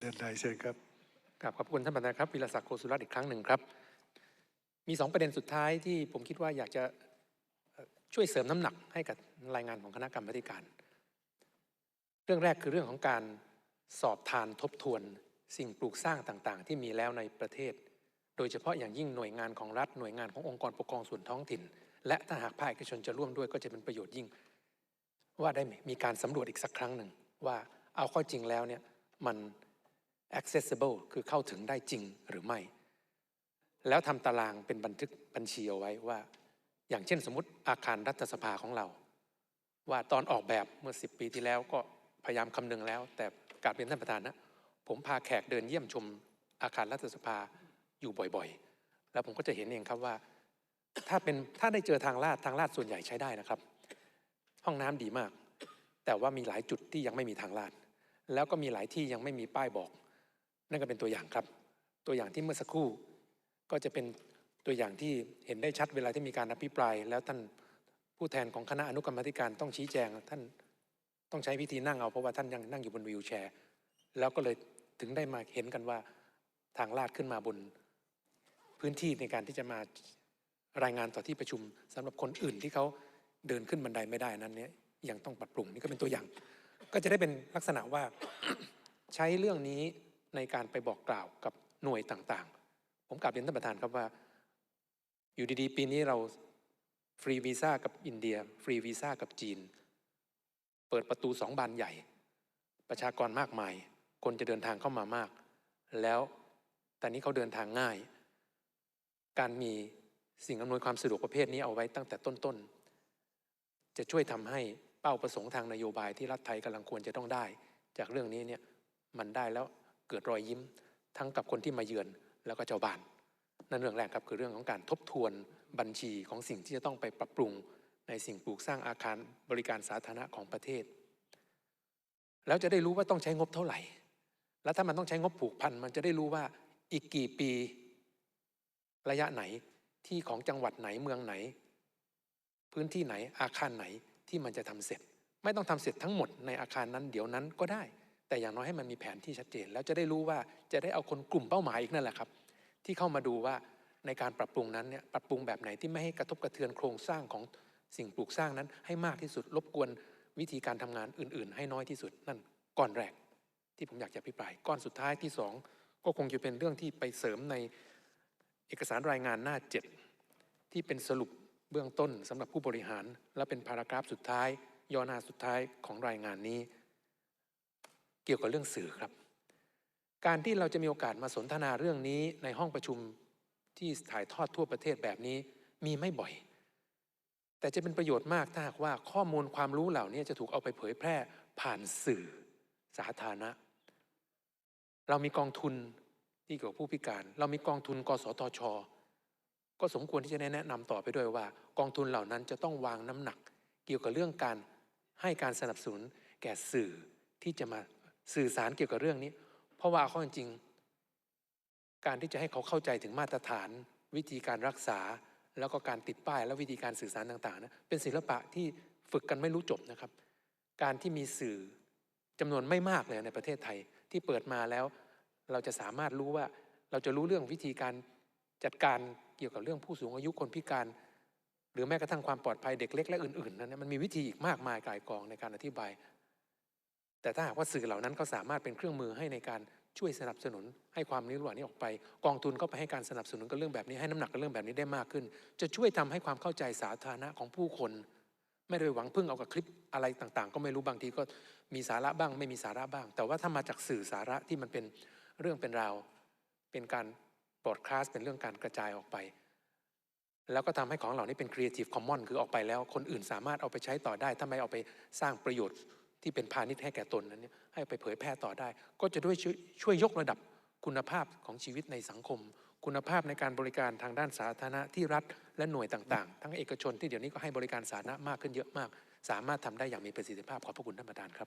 เดินได้เชิญครับกราบขอบคุณท่านประธานครับวิรศักดิ์โคสุรัตน์อีกครั้งหนึ่งครับ มีสองประเด็นสุดท้ายที่ผมคิดว่าอยากจะช่วยเสริมน้ำหนักให้กับรายงานของคณะกรรมการ เรื่องแรกคือเรื่องของการสอบทานทบทวน สิ่งปลูกสร้างต่างๆ ที่มีแล้วในประเทศ โดยเฉพาะอย่างยิ่งหน่วยงานของรัฐหน่วยงานขององค์กรปกครองส่วนท้องถิ่น และถ้าหากภาคเอกชนจะร่วมด้วยก็จะเป็นประโยชน์ยิ่ง ว่าได้มีการสำรวจอีกสักครั้งหนึ่งว่าเอาข้อจริงแล้วเนี่ยมัน accessible คือเข้าถึงได้จริงหรือไม่ แล้วทำตารางเป็นบันทึกบัญชีเอาไว้ว่า อย่างเช่นสมมติอาคารรัฐสภาของเรา ว่าตอนออกแบบเมื่อ 10 ปีที่แล้วก็พยายามคำนึงแล้ว แต่กาบเรียนท่านประธานนะผมพาแขกเดินเยี่ยมชมอาคารรัฐสภาอยู่บ่อยๆ แล้วผมก็จะเห็นเองครับว่า ถ้าเป็นถ้าได้เจอทางลาดทางลาดส่วนใหญ่ใช้ได้นะครับ ห้องน้ำดีมาก แต่ว่ามีหลายจุดที่ยังไม่มีทางลาด แล้วก็มีหลายที่ยังไม่มีป้ายบอก นั่นก็เป็นตัวอย่างครับ ตัวอย่างที่เมื่อสักครู่ก็จะเป็นตัวอย่างที่เห็นได้ชัดเวลาที่มีการอภิปราย แล้วท่านผู้แทนของคณะอนุกรรมธิการต้องชี้แจง ท่านต้องใช้วิธีนั่งเอาเพราะว่าท่านยังนั่งอยู่บนวีลแชร์ แล้วก็เลยถึงได้มาเห็นกันว่าทางลาดขึ้นมาบน พื้นที่ในการที่จะมารายงานต่อที่ประชุมสำหรับคนอื่นที่เขาเดินขึ้นบันไดไม่ได้นั้นเนี่ยยังต้องปรับปรุงนี่ก็เป็นตัวอย่าง ก็จะได้เป็นลักษณะว่าใช้เรื่องนี้ ในการไปบอกกล่าวกับหน่วยต่างๆ ผมกลับเรียนท่านประธานครับว่า อยู่ดีๆ ปีนี้เราฟรีวีซ่ากับอินเดีย ฟรีวีซ่ากับจีน เปิดประตูสองบานใหญ่ ประชากรมากมาย คนจะเดินทางเข้ามามาก แล้วตอนนี้เขาเดินทางง่าย การมีสิ่งอำนวยความสะดวกประเภทนี้เอาไว้ตั้งแต่ต้นๆ จะช่วยทำให้เป้าประสงค์ทางนโยบายที่รัฐไทยกำลังควรจะต้องได้ จากเรื่องนี้เนี่ยมันได้แล้ว เกิดรอยยิ้ม ทั้งกับคนที่มาเยือนแล้วก็เจ้าบ้าน นั่นเรื่องแรกครับคือเรื่องของการทบทวนบัญชีของสิ่งที่จะต้องไปปรับปรุงในสิ่งปลูกสร้างอาคารบริการสาธารณะของประเทศ แล้วจะได้รู้ว่าต้องใช้งบเท่าไหร่ แล้วถ้ามันต้องใช้งบผูกพันมันจะได้รู้ว่าอีกกี่ปีระยะไหนที่ของจังหวัดไหนเมืองไหน พื้นที่ไหนอาคารไหนที่มันจะทำเสร็จ ไม่ต้องทำเสร็จทั้งหมดในอาคารนั้นเดี๋ยวนั้นก็ได้ แต่อย่างน้อยให้มันมีแผนที่ชัดเจน แล้วจะได้รู้ว่าจะได้เอาคนกลุ่มเป้าหมายอีกนั่นแหละครับ ที่เข้ามาดูว่าในการปรับปรุงนั้นเนี่ยปรับปรุงแบบไหนที่ไม่ให้กระทบกระเทือนโครงสร้างของสิ่งปลูกสร้างนั้นให้มากที่สุดรบกวนวิธีการทำงานอื่น ๆ ให้น้อยที่สุดนั่นก้อนแรก ที่ผมอยากจะพิปรายก้อนสุดท้ายที่สองก็คงจะเป็นเรื่องที่ไปเสริมในเอกสารรายงานหน้าเจ็ดที่เป็นสรุปเบื้องต้นสำหรับผู้บริหาร และเป็นพารากราฟสุดท้ายย่อหน้าสุดท้ายของรายงานนี้ เกี่ยวกับเรื่องสื่อครับ การที่เราจะมีโอกาสมาสนทนาเรื่องนี้ในห้องประชุมที่ถ่ายทอดทั่วประเทศแบบนี้มีไม่บ่อย แต่จะเป็นประโยชน์มากถ้าหากว่าข้อมูลความรู้เหล่านี้จะถูกเอาไปเผยแพร่ผ่านสื่อสาธารณะ เรามีกองทุนที่เกี่ยวกับผู้พิการ เรามีกองทุน กสทช ก็สมควรที่จะแนะนำต่อไปด้วยว่า กองทุนเหล่านั้นจะต้องวางน้ำหนัก เกี่ยวกับเรื่องการให้การสนับสนุนแก่สื่อที่จะมา สื่อสารเกี่ยวกับเรื่องนี้ เพราะว่าข้อจริง การที่จะให้เขาเข้าใจถึงมาตรฐาน วิธีการรักษา แล้วก็การติดป้ายและวิธีการสื่อสารต่างๆนะเป็นศิลปะที่ฝึกกันไม่รู้จบนะครับ การที่มีสื่อจำนวนไม่มากเลยในประเทศไทยที่เปิดมาแล้ว เราจะสามารถรู้ว่าเราจะรู้เรื่องวิธีการจัดการเกี่ยวกับเรื่องผู้สูงอายุคนพิการ หรือแม้กระทั่งความปลอดภัยเด็กเล็กและอื่นๆนั้นมันมีวิธีอีกมากมายกายกองในการอธิบาย แต่ถ้าหากว่าสื่อเหล่านั้นเขาสามารถเป็นเครื่องมือให้ในการช่วยสนับสนุน ให้ความรู้เหล่านี้ออกไป กองทุนก็ไปให้การสนับสนุนกับเรื่องแบบนี้ให้น้ำหนักกับเรื่องแบบนี้ได้มากขึ้น จะช่วยทำให้ความเข้าใจสาธารณะของผู้คน ไม่ได้หวังพึ่งเอากับคลิปอะไรต่างๆ ก็ไม่รู้บางทีก็มีสาระบ้าง ไม่มีสาระบ้าง แต่ว่าถ้ามาจากสื่อสาระที่มันเป็นเรื่องเป็นราว เป็นการบอดคลาสเป็นเรื่องการกระจายออกไป แล้วก็ทำให้ของเหล่านี้เป็น Creative Commons คือออกไปแล้ว คนอื่นสามารถเอาไปใช้ต่อได้ถ้าไม่เอาไปสร้างประโยชน์ ที่เป็นพาณิชย์ให้แก่ตนนั้นให้ไปเผยแพร่ต่อได้ ก็จะด้วยช่วยช่วยยกระดับคุณภาพของชีวิตในสังคม คุณภาพในการบริการทางด้านสาธารณะที่รัฐและหน่วยต่างๆ ทั้งเอกชนที่เดี๋ยวนี้ก็ให้บริการสาธารณะมากขึ้นเยอะมาก สามารถทำได้อย่างมีประสิทธิภาพขอบพระคุณท่านประธานครับ